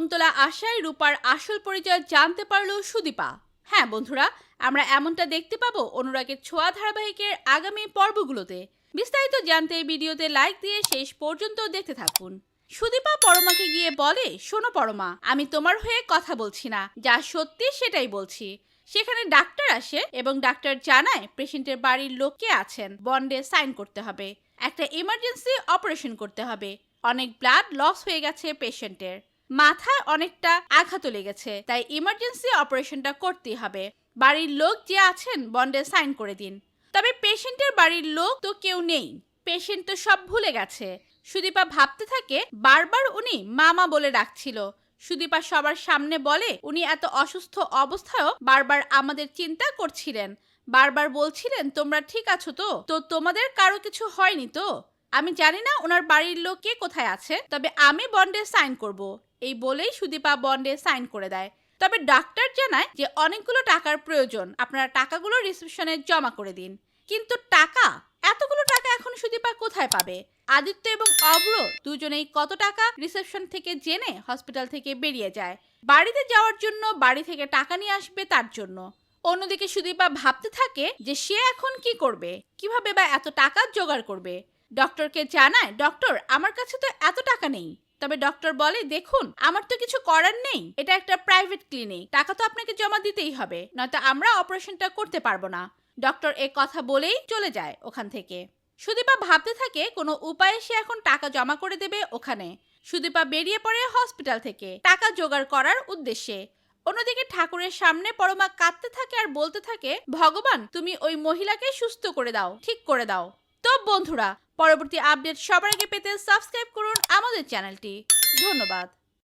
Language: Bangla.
শকুন্তলা আশায় রূপার আসল পরিচয় জানতে পারল সুদীপা। হ্যাঁ বন্ধুরা, আমরা এমনটা দেখতে পাবো অনুরাগের ছোঁয়া ধারাবাহিকের আগামী পর্বগুলোতে। বিস্তারিত জানতে ভিডিওতে লাইক দিয়ে শেষ পর্যন্ত দেখতে থাকুন। সুদীপা পরমাকে গিয়ে বলে, শোনো পরমা, আমি তোমার হয়ে কথা বলছি না, যা সত্যি সেটাই বলছি। সেখানে ডাক্তার আসে এবং ডাক্তার জানায় পেশেন্টের বাড়ির লোককে আছেন, বন্ডে সাইন করতে হবে। একটা ইমার্জেন্সি অপারেশন করতে হবে। অনেক ব্লাড লস হয়ে গেছে পেশেন্টের। মাথায় অনেকটা আঘাত লেগেছে, তাই ইমার্জেন্সি অপারেশনটা করতেই হবে। বাড়ির লোক যে আছেন বন্ডে সাইন করে দিন। তবে পেশেন্টের বাড়ির লোক তো কেউ নেই। পেশেন্ট তো সব ভুলে গেছে। সুদীপা ভাবতে থাকে, বারবার উনি মামা বলে ডাকছিল। সুদীপা সবার সামনে বলে, উনি এত অসুস্থ অবস্থায়ও বারবার আমাদের চিন্তা করছিলেন। বারবার বলছিলেন, তোমরা ঠিক আছো তো? তো তোমাদের কারও কিছু হয়নি তো? আমি জানি না, ওনার বাড়ির লোক কে কোথায় আছে, তবে আমি বন্ডে সাইন করব। এই বলেই সুদীপা বন্ডে সাইন করে দেয়। তবে ডাক্তার জানায় যে অনেকগুলো টাকার প্রয়োজন, আপনারা টাকাগুলো রিসেপশনে জমা করে দিন। কিন্তু টাকা? এতগুলো টাকা এখন সুদীপা কোথায় পাবে? আদিত্য এবং অভ্র দুজনেই কত টাকা রিসেপশন থেকে জেনে হসপিটাল থেকে বেরিয়ে যায়। বাড়িতে যাওয়ার জন্য বাড়ি থেকে টাকা নিয়ে আসবে তার জন্য। অন্যদিকে সুদীপা ভাবতে থাকে যে সে এখন কি করবে? কীভাবে বা এত টাকা জোগাড় করবে? ডক্টরকে জানায়, ডক্টর, আমার কাছে তো এত টাকা নেই। তবে ডক্টর বলে, দেখুন, আমার তো কিছু করার নেই। এটা একটা প্রাইভেট ক্লিনিক। টাকা তো আপনাকে জমা দিতেই হবে। নয়তো আমরা অপারেশনটা করতে পারব না। ডক্টর এ কথা বলেই চলে যায় ওখান থেকে। সুদীপা ভাবতে থাকে, কোনো উপায়ে সে এখন টাকা জমা করে দেবে ওখানে। সুদীপা বেরিয়ে পড়ে হসপিটাল থেকে, টাকা জোগাড় করার উদ্দেশ্যে। অন্যদিকে ঠাকুরের সামনে পরমা কাঁদতে থাকে আর বলতে থাকে, ভগবান, তুমি ওই মহিলাকে সুস্থ করে দাও, ঠিক করে দাও। তো বন্ধুরা পরবর্তী আপডেট সবার আগে পেতে সাবস্ক্রাইব করুন আমাদের চ্যানেলটি ধন্যবাদ।